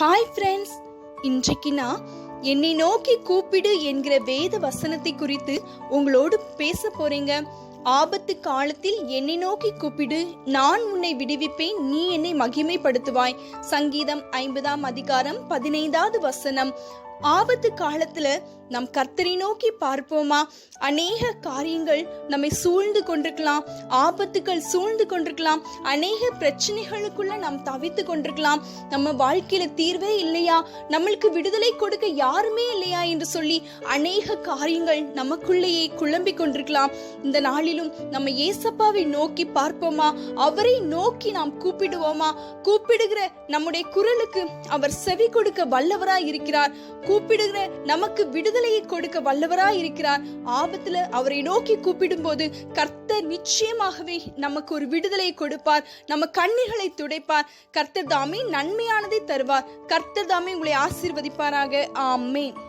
Hi friends இன்றைக்கு நான் என்னை நோக்கி கூப்பிடு என்கிற வேத வசனத்தை குறித்து உங்களோடு பேச போறேங்க. ஆபத்து காலத்தில் என்னை நோக்கி கூப்பிடு. நான் உன்னை விடுவிப்பேன். நீ என்னை மகிமைப்படுத்துவாய். சங்கீதம் ஐம்பதாம் அதிகாரம் பதினைந்தாவது வசனம். ஆபத்து காலத்துல நம் கர்த்தரை நோக்கி பார்ப்போமா? அநேக காரியங்கள் நம்மை சூழ்ந்து கொண்டிருக்கலாம். ஆபத்துகள் சூழ்ந்து கொண்டிருக்கலாம். அநேக பிரச்சனைகளுக்குள்ள நாம் தவித்து கொண்டிருக்கலாம். நம்ம வாழ்க்கையில தீர்வே இல்லையா? நம்மளுக்கு விடுதலை கொடுக்க யாருமே இல்லையா? என்று சொல்லி அநேக காரியங்கள் நமக்குள்ளேயே குழம்பி கொண்டிருக்கலாம். இந்த நாளில் நாளிலும் நம்ம ஏசப்பாவை நோக்கி பார்ப்போமா? அவரை நோக்கி நாம் கூப்பிடுவோமா? கூப்பிடுகிற நம்முடைய குரலுக்கு அவர் செவி கொடுக்க வல்லவராய் இருக்கிறார். கூப்பிடுகிற நமக்கு விடுதலையை கொடுக்க வல்லவராய் இருக்கிறார். ஆபத்துல அவரை நோக்கி கூப்பிடும்போது கர்த்தர் நிச்சயமாகவே நமக்கு ஒரு விடுதலை கொடுப்பார். நம்ம கண்ணீர்களை துடைப்பார். கர்த்தர் தாமே நன்மையானதை தருவார். கர்த்தர் தாமே உங்களை ஆசீர்வதிப்பாராக. ஆமேன்.